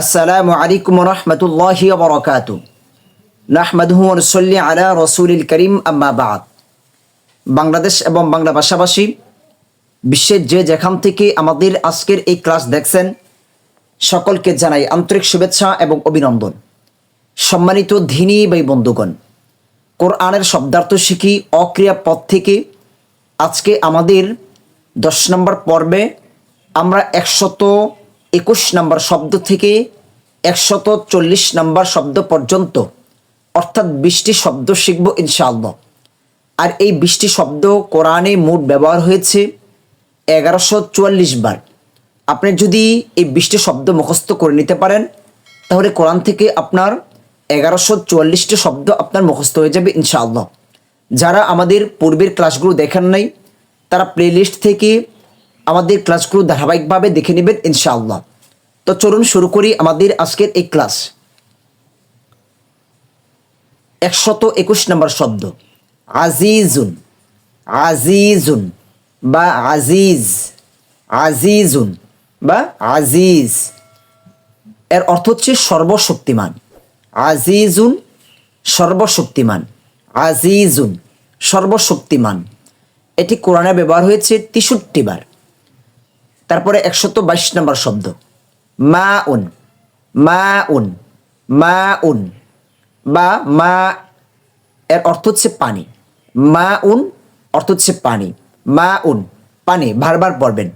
আসসালামু আলাইকুম রহমতুল্লাহ বরকাত নাহমাদহু রসল্লি আলা রসুলিল করিম, আম্মা বাদ। বাংলাদেশ এবং বাংলা ভাষাভাষী বিশ্বের যে যেখান থেকে আমাদের আজকের এই ক্লাস দেখছেন, সকলকে জানাই আন্তরিক শুভেচ্ছা এবং অভিনন্দন। সম্মানিত ধিনী বাই বন্ধুগণ, কোরআনের শব্দার্থ শিখি অক্রিয়া পদ থেকে আজকে আমাদের দশ নম্বর পর্বে আমরা একশত একুশ নম্বর শব্দ থেকে একশত চল্লিশ নম্বর শব্দ পর্যন্ত, অর্থাৎ বিশটি শব্দ শিখব ইনশাআল্লাহ। আর এই বিশটি শব্দ কোরআনে মোট ব্যবহার হয়েছে এগারোশো চুয়াল্লিশ বার। আপনি যদি এই বিশটি শব্দ মুখস্থ করে নিতে পারেন, তাহলে কোরআন থেকে আপনার এগারোশো চুয়াল্লিশটি শব্দ আপনার মুখস্থ হয়ে যাবে ইনশাআল্লাহ। যারা আমাদের পূর্বের ক্লাসগুলো দেখেন নাই, তারা প্লেলিস্ট থেকে আমাদের ক্লাসগুলো ধারাবাহিকভাবে দেখে নেবেন, ইনশাআল্লাহ। তো চলুন শুরু করি আমাদের আজকের এই ক্লাস। একশত একুশ নম্বর শব্দ। আজিজুন আজিজুন বা আজিজ, আজিজুন বা আজিজ। এর অর্থ হচ্ছে সর্বশক্তিমান। আজিজুন সর্বশক্তিমান। আজিজুন, সর্বশক্তিমান। এটি কোরআনে ব্যবহার হয়েছে তেষট্টি বার। তারপরে একশত বাইশ নম্বর শব্দ। মা উন মা উন মা উন বা মা, এর অর্থ হচ্ছে পানি। মা উন অর্থ হচ্ছে পানি। মা উন পানি, বারবার পড়বেন।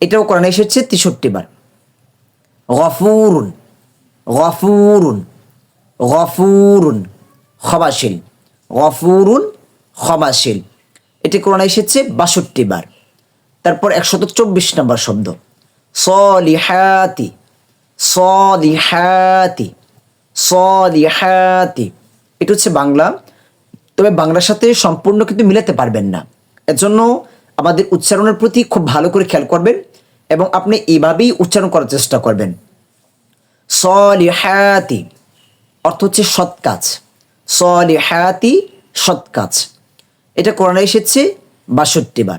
এটাও কোরআনে এসেছে তেষট্টি বার। গফুরুন গফুরুন গফুরুন, ক্ষমাশীল। গফুরুন, ক্ষমাশীল। এটি কোরআনে এসেছে বাষট্টি বার। তারপর একশত চব্বিশ নম্বর শব্দ। সলিহাতি সলিহাতি সলিহাতি। এটা হচ্ছে বাংলা। তবে বাংলার সাথে সম্পূর্ণ কিন্তু মিলাতে পারবেন না। এজন্য আমাদের উচ্চারণের প্রতি খুব ভালো করে খেয়াল করবেন এবং আপনি এভাবেই উচ্চারণ করার চেষ্টা করবেন। সলিহাতি, অর্থ হচ্ছে সৎ কাজ। সলিহাতি, সৎ কাজ। এটা কোরআনে এসেছে বাষট্টি বার।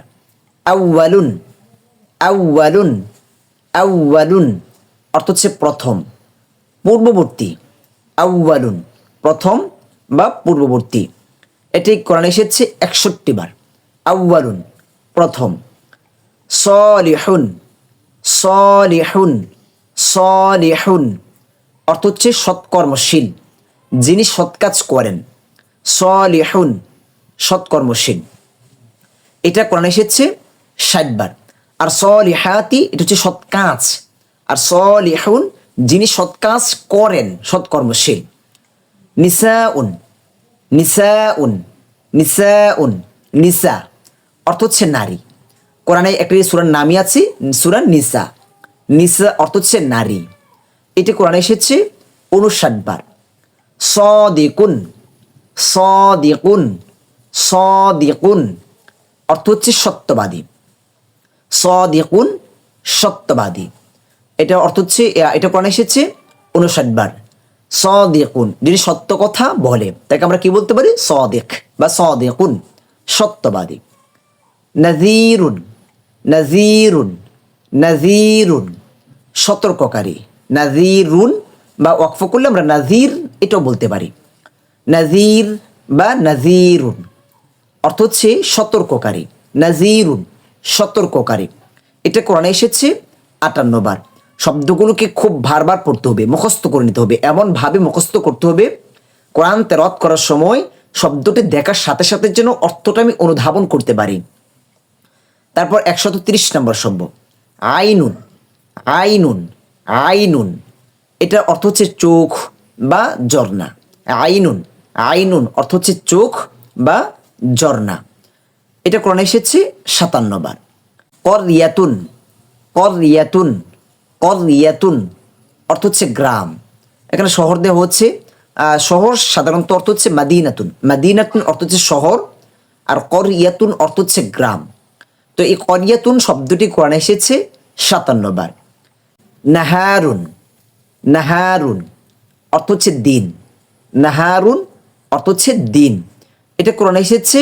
আউয়ালুন আউয়ালুন আউয়ালুন অর্থ হচ্ছে প্রথম, পূর্ববর্তী, আউয়ালুন, প্রথম বা পূর্ববর্তী। এটি কোরআনে এসেছে একষট্টি বার, আউয়ালুন, প্রথম। সলিহুন সলিহুন সলিহুন অর্থ হচ্ছে সৎকর্মশীল, যিনি সৎ কাজ করেন। সলিহুন, সৎকর্মশীল। এটা কোরআনে এসেছে ষাট বার আর সলিহাতি, এটা হচ্ছে সৎ কাজ আর সলিহুন, যিনি সৎ কাজ করেন, সৎকর্মশীল। নিসা উন নিসাউন নিসাউন নিসা উন নিসা, অর্থ হচ্ছে নারী। কোরআনে একটি সুরার নামই আছে, সুরার নিসা। নিসা অর্থ হচ্ছে নারী। এটি কোরআনে এসেছে উনষাট বার। সদিকুন সদিকুন সদিকুন, অর্থ হচ্ছে সত্যবাদী। সদিকুন, সত্যবাদী। এটা অর্থ হচ্ছে এটা কোরআনে এসেছে উনষাট বার সদিকুন, যিনি সত্য কথা বলে, তাকে আমরা কি বলতে পারি? সদিক বা সদিকুন, সত্যবাদী। নাজিরুন নাজিরুন নাজিরুন সতর্ককারী। নাজিরুন বা ওয়াকফ করলে আমরা নাজির এটাও বলতে পারি। নাজির বা নাজিরুন অর্থ হচ্ছে সতর্ককারী। নাজিরুন সতর্ককারী। এটা কোরআনে এসেছে আটান্ন বার। শব্দগুলোকে খুব বারবার পড়তে হবে, মুখস্থ করে নিতে হবে, এমনভাবে মুখস্থ করতে হবে, কোরআন তেরত করার সময় শব্দটি দেখার সাথে সাথে যেন অর্থটা আমি অনুধাবন করতে পারি। তারপর একশত তিরিশ নম্বর শব্দ, আইনুন আইনুন আইনুন। এটা অর্থ হচ্ছে চোখ বা ঝর্ণা। আইনুন আইনুন অর্থ হচ্ছে চোখ বা ঝর্ণা। এটা কোরআনে এসেছে সাতান্ন বার। কর রিয়াতুন কর রিয়াতুন কর রিয়াতুন অর্থ হচ্ছে গ্রাম। এখানে শহর দেওয়া হচ্ছে শহর সাধারণত অর্থ হচ্ছে মাদিনাতুন। মাদিনাতুন অর্থ হচ্ছে শহর, আর কর ইয়াতুন অর্থ হচ্ছে গ্রাম। তো এই করিয়াতুন শব্দটি কোরআনে এসেছে সাতান্ন বার। নাহারুন নাহারুন অর্থ হচ্ছে দিন। নাহারুন অর্থ হচ্ছে দিন। এটা কোরআনে এসেছে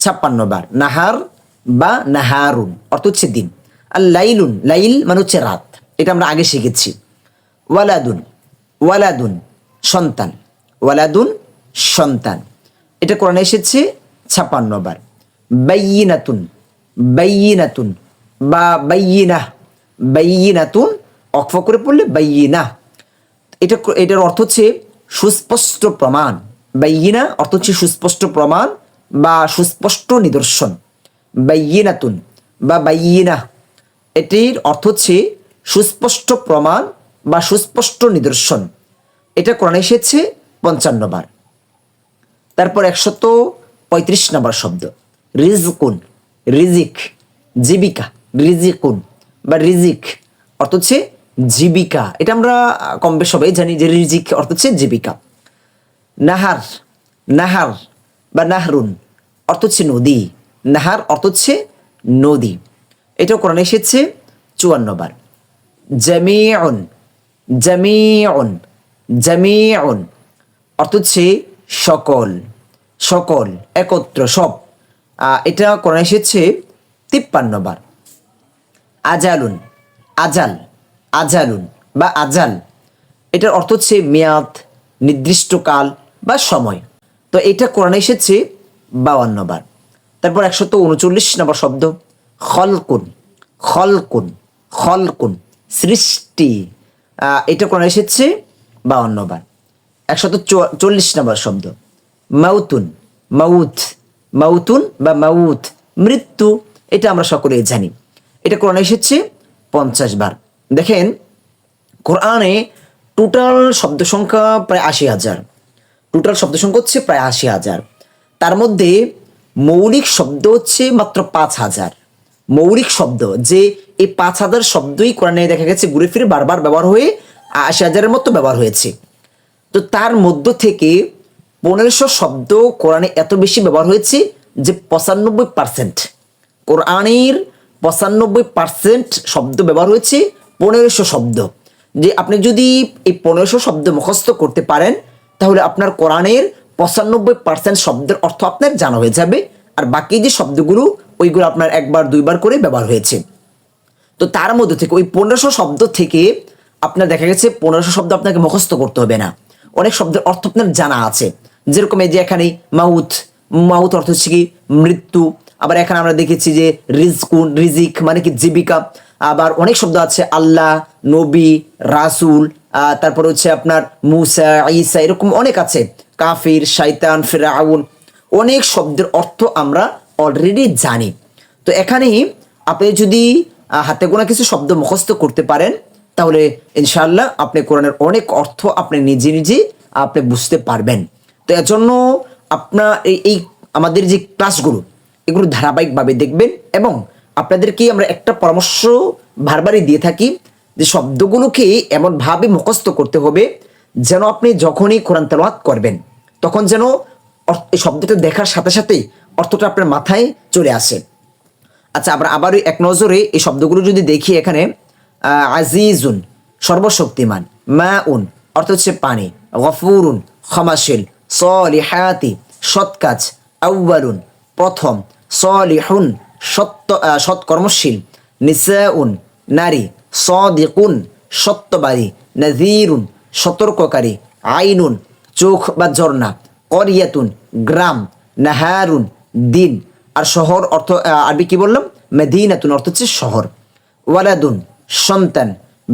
ছাপ্পান্ন বার। নাহার বা নাহারুন, অর্থ হচ্ছে দিন। আর লাইলুন, লাইল মানে হচ্ছে রাত। এটা আমরা আগে শিখেছি। ওয়ালাদুন ওয়ালাদুন, সন্তান। ওয়ালাদুন, সন্তান। এটা কোরআনে এসেছে ছাপান্ন বার। বাইয়িনাতুন বাইয়িনাতুন বা বাইয়িনা বাইয়িনাতুন অক্ফ করে পড়লে বাইয়িনা এটা এটার অর্থ হচ্ছে সুস্পষ্ট প্রমাণ। বাইয়িনা অর্থ হচ্ছে সুস্পষ্ট প্রমাণ বা সুস্পষ্ট নিদর্শন। বাইয়িনাতুন বা বাইয়িনা। এটির অর্থ হচ্ছে সুস্পষ্ট প্রমাণ বা সুস্পষ্ট নিদর্শন। এটা কোরআনে এসেছে পঞ্চান্ন বার। তারপর একশত পঁয়ত্রিশ নম্বর শব্দ। রিজকুন, রিজিক, জীবিকা, রিজিকুন বা রিজিক। অর্থ হচ্ছে জীবিকা। এটা আমরা কম বেশ সবাই জানি যে রিজিক অর্থ হচ্ছে জীবিকা। নাহার নাহার। বা নাহরুন অর্থ হচ্ছে নদী। নাহার অর্থ হচ্ছে নদী। এটাও কোরআনে এসেছে চুয়ান্ন বার। জামিউন জামিউন জামিউন অর্থ হচ্ছে সকল সকল, একত্র, সব। এটা কোরআনে এসেছে তিপ্পান্ন বার। আজালুন, আজাল, আজালুন বা আজাল। এটার অর্থ হচ্ছে মেয়াদ নির্দিষ্ট কাল বা সময়। তো এটা কোরআনে এসেছে বাউান্ন বার। তারপর একশত উনচল্লিশ নম্বর শব্দ, খলকুন খলকুন খলকুন, সৃষ্টি। এটা কোরআনে এসেছে বাউান্ন বার। একশত চল্লিশ নম্বর শব্দ, মাউতুন, মাউথ, মাউতুন বা মাউথ, মৃত্যু, এটা আমরা সকলেই জানি। এটা কোরআনে এসেছে পঞ্চাশ বার। দেখেন, কোরআনে টোটাল শব্দ সংখ্যা প্রায় আশি হাজার। টোটাল শব্দ সংখ্যা হচ্ছে প্রায় আশি হাজার। তার মধ্যে মৌলিক শব্দ হচ্ছে মাত্র পাঁচ হাজার। মৌলিক শব্দ যে এই পাঁচ হাজার শব্দই কোরআনে দেখা গেছে ঘুরে ফিরে বারবার ব্যবহার হয়ে আশি হাজারের মতো ব্যবহার হয়েছে। তো তার মধ্য থেকে পনেরোশো শব্দ কোরআনে এত বেশি ব্যবহার হয়েছে যে পঁচানব্বই পার্সেন্ট। কোরআনের পঁচানব্বই পার্সেন্ট শব্দ ব্যবহার হয়েছে পনেরোশো শব্দ। যে আপনি যদি এই পনেরোশো শব্দ মুখস্থ করতে পারেন তাহলে আপনার কোরআনের পঁচানব্বই পার্সেন্ট শব্দের অর্থ আপনার জানা হয়ে যাবে, আর বাকি যে শব্দগুলো, ওইগুলো আপনার একবার, দুইবার করে ব্যবহার হয়েছে। তো তার মধ্যে থেকে ওই পনেরোশো শব্দ থেকে আপনার দেখা গেছে পনেরোশো শব্দ আপনাকে মুখস্থ করতে হবে না। অনেক শব্দের অর্থ আপনার জানা আছে। যেরকম এই যে এখানে মাউথ মাউথ অর্থ হচ্ছে কি মৃত্যু, আবার এখানে আমরা দেখেছি যে রিজকুন, রিজিক মানে কি জীবিকা, আবার অনেক শব্দ আছে আল্লাহ, নবী, রাসুল তারপর হচ্ছে আপনার মুসা, ঈসা, এরকম অনেক আছে। কাফির শাইতান ফেরাউন অনেক শব্দের অর্থ আমরা অলরেডি জানি। তো এখানে আপনি যদি হাতে গোনা কিছু শব্দ মুখস্থ করতে পারেন, তাহলে ইনশাল্লাহ আপনি কোরআনের অনেক অর্থ আপনি নিজে নিজে আপনি বুঝতে পারবেন। তো এর জন্য আপনার এই আমাদের যে ক্লাসগুলো, এগুলো ধারাবাহিকভাবে দেখবেন এবং আপনাদেরকে আমরা একটা পরামর্শ বারবারই দিয়ে থাকি। যে শব্দগুলোকে এমনভাবে মুখস্থ করতে হবে যেন আপনি যখনই কোরআন তেলাওয়াত করবেন, তখন যেন শব্দটা দেখার সাথে সাথেই অর্থটা আপনার মাথায় চলে আসে। আচ্ছা আমরা আবার এক নজরে এই শব্দগুলো যদি দেখি এখানে আজিজুন, সর্বশক্তিমান মা উন অর্থ হচ্ছে পানি, গফুরুন ক্ষমাশীল সলিহাতি সৎ কাজ আউ্বালুন প্রথম, সলিহুন, সত্য সৎকর্মশীল, নিসাউন, নারী সদিকুন, সত্যবাদী নাজিরুন সতর্ককারী, আইনুন, চোখ বা ঝর্ণা, করিয়াতুন, গ্রাম, নাহারুন, দিন। আর শহর অর্থ আরবি কি বললাম? মেদিনাতুন অর্থ হচ্ছে শহর। ওয়ালাদুন, সন্তান,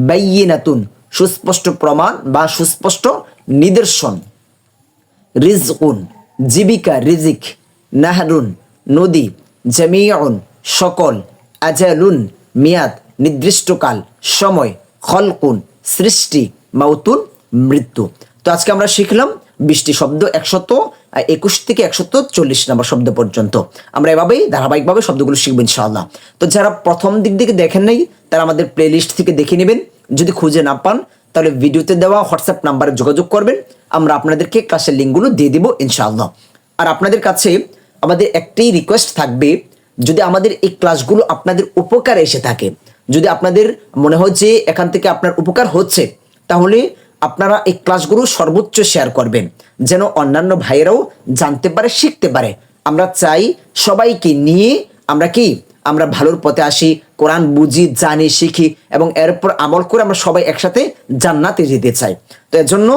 বাইয়িনাতুন, সুস্পষ্ট প্রমাণ বা সুস্পষ্ট নিদর্শন। রিজকুন, জীবিকা, রিজিক, নাহরুন, নদী, জামিউন, সকল, আজালুন, মিয়াদ। নির্দিষ্টকাল, সময়, খলকুন, সৃষ্টি, মাউতুন, মৃত্যু। তো আজকে আমরা শিখলাম বিশটি শব্দ একশত একুশ থেকে একশত চল্লিশ নম্বর শব্দ পর্যন্ত। আমরা এভাবেই ধারাবাহিকভাবে শব্দগুলো শিখব ইনশাআল্লাহ। তো যারা প্রথম দিক থেকে দেখেন নাই, তারা আমাদের প্লে লিস্ট থেকে দেখে নেবেন। যদি খুঁজে না পান, তাহলে ভিডিওতে দেওয়া হোয়াটসঅ্যাপ নাম্বারে যোগাযোগ করবেন। আমরা আপনাদেরকে ক্লাসের লিঙ্কগুলো দিয়ে দিব ইনশাআল্লাহ। আর আপনাদের কাছে আমাদের একটাই রিকোয়েস্ট থাকবে, যদি আমাদের এই ক্লাসগুলো আপনাদের উপকারে এসে থাকে যদি আপনাদের মনে হয় যে এখান থেকে আপনার উপকার হচ্ছে, তাহলে আপনারা এই ক্লাসগুলো সর্বোচ্চ শেয়ার করবেন। যেন অন্যান্য ভাইয়েরাও জানতে পারে, শিখতে পারে। আমরা চাই সবাইকে নিয়ে আমরা কি, আমরা ভালোর পথে আসি, কোরআন বুঝি, জানি, শিখি এবং এরপর আমল করে আমরা সবাই একসাথে জান্নাতে যেতে চাই। তো এর জন্য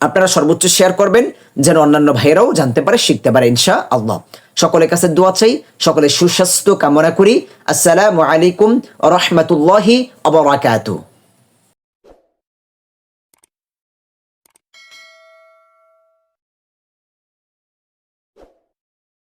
আপনারা সর্বোচ্চ শেয়ার করবেন, যেন অন্যান্য ভাইয়েরাও জানতে পারে, শিখতে পারে ইনশা আল্লাহ সকলের কাছে দোয়া চাই সকলের সুস্বাস্থ্য কামনা করি। আসসালামু আলাইকুম রহমতুল্লাহি আবরাকাতু